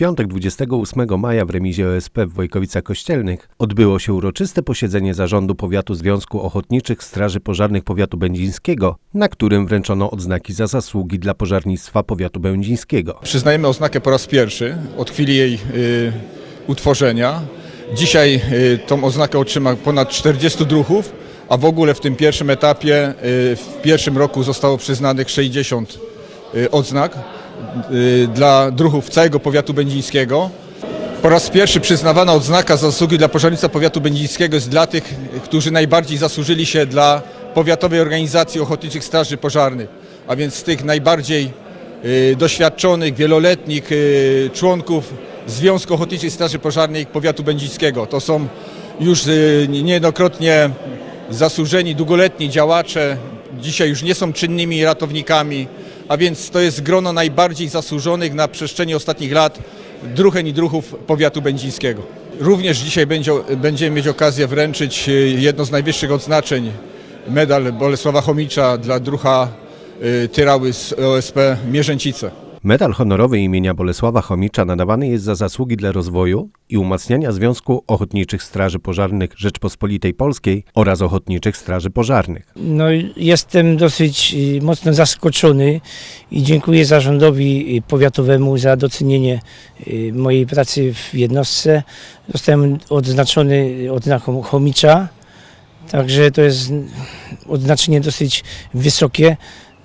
piątek 28 maja w remizie OSP w Wojkowicach Kościelnych odbyło się uroczyste posiedzenie zarządu powiatu Związku Ochotniczych Straży Pożarnych Powiatu Będzińskiego, na którym wręczono odznaki za zasługi dla pożarnictwa powiatu będzińskiego. Przyznajemy oznakę po raz pierwszy od chwili jej y, utworzenia. Dzisiaj y, tą oznakę otrzyma ponad 40 druhów, a w ogóle w tym pierwszym etapie y, w pierwszym roku zostało przyznanych 60 y, odznak dla druhów całego powiatu będzińskiego. Po raz pierwszy przyznawana odznaka za zasługi dla pożarnictwa powiatu będzińskiego jest dla tych, którzy najbardziej zasłużyli się dla Powiatowej Organizacji Ochotniczych Straży Pożarnych, a więc tych najbardziej y, doświadczonych, wieloletnich y, członków Związku Ochotniczych Straży Pożarnych Powiatu Będzińskiego. To są już y, niejednokrotnie zasłużeni, długoletni działacze, dzisiaj już nie są czynnymi ratownikami, a więc to jest grono najbardziej zasłużonych na przestrzeni ostatnich lat druhen i druhów powiatu będzińskiego. Również dzisiaj będzie, będziemy mieć okazję wręczyć y, jedno z najwyższych odznaczeń, medal Bolesława Chomicza dla drucha y, Tyrały z OSP Mierzęcice. Medal honorowy imienia Bolesława Chomicza nadawany jest za zasługi dla rozwoju i umacniania Związku Ochotniczych Straży Pożarnych Rzeczpospolitej Polskiej oraz Ochotniczych Straży Pożarnych. No, jestem dosyć y, mocno zaskoczony i dziękuję zarządowi y, powiatowemu za docenienie y, mojej pracy w jednostce. Zostałem odznaczony odznaką chomicza, także to jest odznaczenie dosyć wysokie.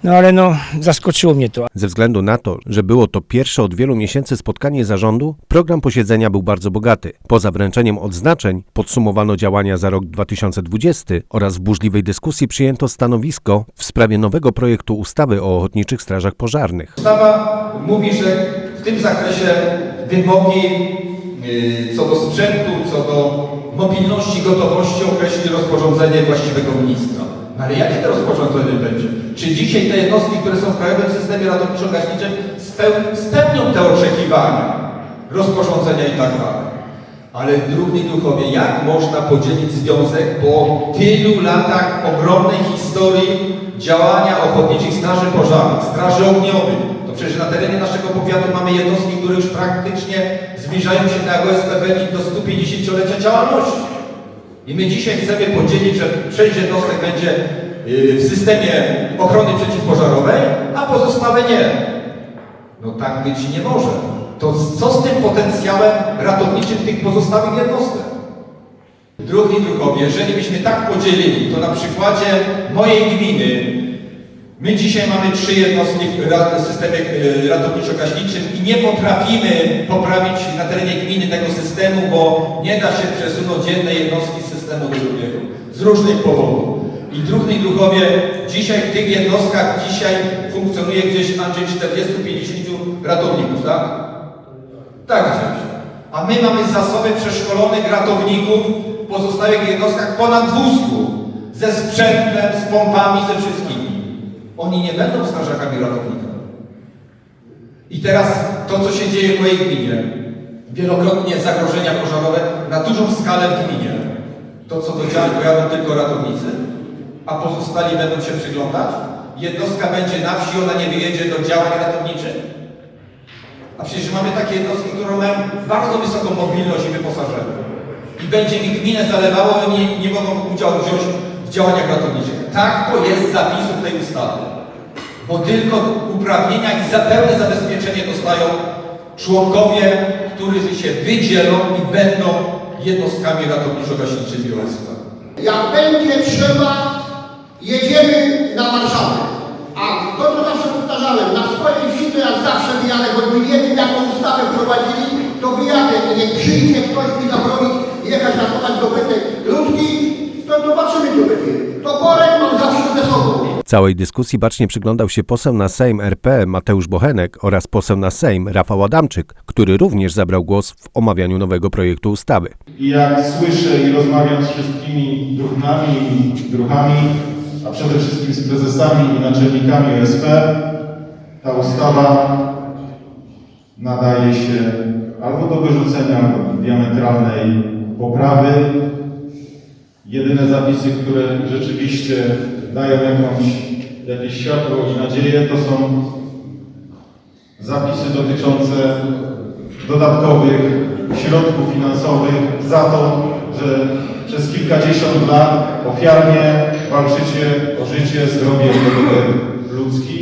No ale no, zaskoczyło mnie to. Ze względu na to, że było to pierwsze od wielu miesięcy spotkanie zarządu, program posiedzenia był bardzo bogaty. Poza wręczeniem odznaczeń podsumowano działania za rok 2020 oraz w burzliwej dyskusji przyjęto stanowisko w sprawie nowego projektu ustawy o ochotniczych strażach pożarnych. Ustawa mówi, że w tym zakresie wymogi yy, co do sprzętu, co do mobilności, gotowości określi rozporządzenie właściwego ministra. No ale jakie to rozporządzenie będzie? Czy dzisiaj te jednostki, które są w Krajowym Systemie Ratowniczo-Gaśniczym speł- spełnią te oczekiwania rozporządzenia i tak dalej? Ale drugi duchowie, jak można podzielić związek po tylu latach ogromnej historii działania ochotniczych straży pożarnych, straży ogniowych? To przecież na terenie naszego powiatu mamy jednostki, które już praktycznie zbliżają się na OSP Będzin do 150-lecia działalności. I my dzisiaj chcemy podzielić, że część jednostek będzie yy, w systemie ochrony przeciwpożarowej, a pozostałe nie. No tak być nie może. To co z tym potencjałem ratowniczym tych pozostałych jednostek? Drugi druhowie, jeżeli byśmy tak podzielili, to na przykładzie mojej gminy, my dzisiaj mamy trzy jednostki w systemie y, ratowniczo-gaśniczym i nie potrafimy poprawić na terenie gminy tego systemu, bo nie da się przesunąć jednej jednostki z systemu do drugiego. Z różnych powodów. I druhny druhowie, dzisiaj w tych jednostkach dzisiaj funkcjonuje gdzieś Andrzej 40-50 ratowników, tak? Tak gdzieś. A my mamy zasoby przeszkolonych ratowników w pozostałych jednostkach ponad 200. Ze sprzętem, z pompami, ze wszystkimi. Oni nie będą strażakami ratownikami. I teraz to, co się dzieje w mojej gminie. Wielokrotnie zagrożenia pożarowe na dużą skalę w gminie. To, co do działań pojadą tylko ratownicy, a pozostali będą się przyglądać. Jednostka będzie na wsi, ona nie wyjedzie do działań ratowniczych. A przecież mamy takie jednostki, które mają bardzo wysoką mobilność i wyposażenie. I będzie mi gminę zalewało, oni nie, nie mogą udziału wziąć w działaniach ratowniczych. Tak to jest zapisów tej ustawy. Bo tylko uprawnienia i za pełne zabezpieczenie dostają członkowie, którzy się wydzielą i będą jednostkami ratowniczo-gaśniczymi OSP. Jak będzie trzeba, jedziemy na Warszawę. A to, co zawsze powtarzałem, na swojej wsi to ja zawsze wyjadę, choćby nie wiem, jaką ustawę wprowadzili, to wyjadę. Jak przyjdzie ktoś mi zabroni jechać ratować dobytek ludzki, to zobaczymy, co będzie. To porek mam zawsze ze sobą. Całej dyskusji bacznie przyglądał się poseł na Sejm RP Mateusz Bochenek oraz poseł na Sejm Rafał Adamczyk, który również zabrał głos w omawianiu nowego projektu ustawy. Jak słyszę i rozmawiam z wszystkimi druhnami i druchami, a przede wszystkim z prezesami i naczelnikami OSP, ta ustawa nadaje się albo do wyrzucenia, albo do diametralnej poprawy. Jedyne zapisy, które rzeczywiście dają jakąś, jakieś światło i nadzieję, to są zapisy dotyczące dodatkowych środków finansowych za to, że przez kilkadziesiąt lat ofiarnie walczycie o życie, zdrowie i ludzki.